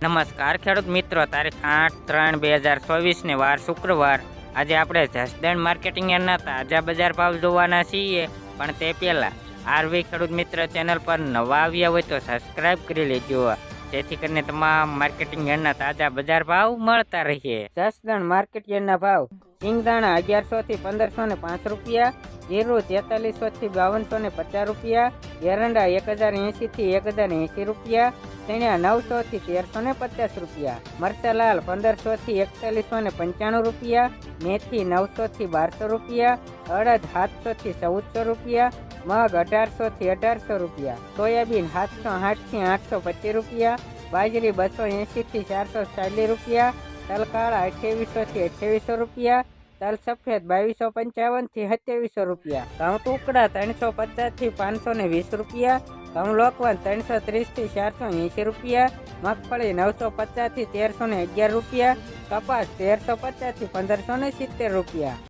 નમસ્કાર, ખેડૂત મિત્રો. તારીખ આઠ ત્રણ બે હજાર ચોવીસને વાર શુક્રવાર. આજે આપણે જસદણ માર્કેટિંગ યાર્ડના તાજા બજાર ભાવ જોવાના છીએ. પણ તે પહેલાં આરવી ખેડૂત મિત્ર ચેનલ પર નવા આવ્યા હોય તો સબસ્ક્રાઇબ કરી લેજો. જેથી કરીને તમામ માર્કેટિંગ યાર્ડના તાજા બજાર ભાવ મળતા રહીએ. જસદણ માર્કેટ યાર્ડના ભાવ સિંગદાણા અગિયારસો થી પંદરસો ને પાંચ રૂપિયા, જીરું તેતાલીસો થી બાવનસો ને પચાસ રૂપિયા, એરંડા એક હજાર એંશી થી એક હજાર એંશી રૂપિયા, ચણ્યા નવસો થી તેરસો ને પચાસ રૂપિયા મરચાલાલ પંદરસો થી એકતાલીસો ને પંચાણું રૂપિયા, મેથી નવસો થી બારસો રૂપિયા, અડદ સાતસો થી ચૌદસો રૂપિયા, મગ અઢારસો થી અઢારસો રૂપિયા, સોયાબીન સાતસો આઠથી આઠસો પચીસ રૂપિયા, બાજરી બસો એંશી થી ચારસો ચાલીસ રૂપિયા તલ કાળા અઠ્યાવીસો થી અઠ્યાવીસો રૂપિયા, તલ સફેદ બાવીસો પંચાવનથી સત્યાવીસો રૂપિયા, ઘઉં ટુકડા ત્રણસો પચાસથી પાંચસો ને વીસ રૂપિયા, ઘઉં લોકવન ત્રણસો ત્રીસથી ચારસો એંશી રૂપિયા, મગફળી નવસો પચાસથી તેરસો ને અગિયાર રૂપિયા, કપાસ તેરસો પચાસથી પંદરસો ને સિત્તેર રૂપિયા.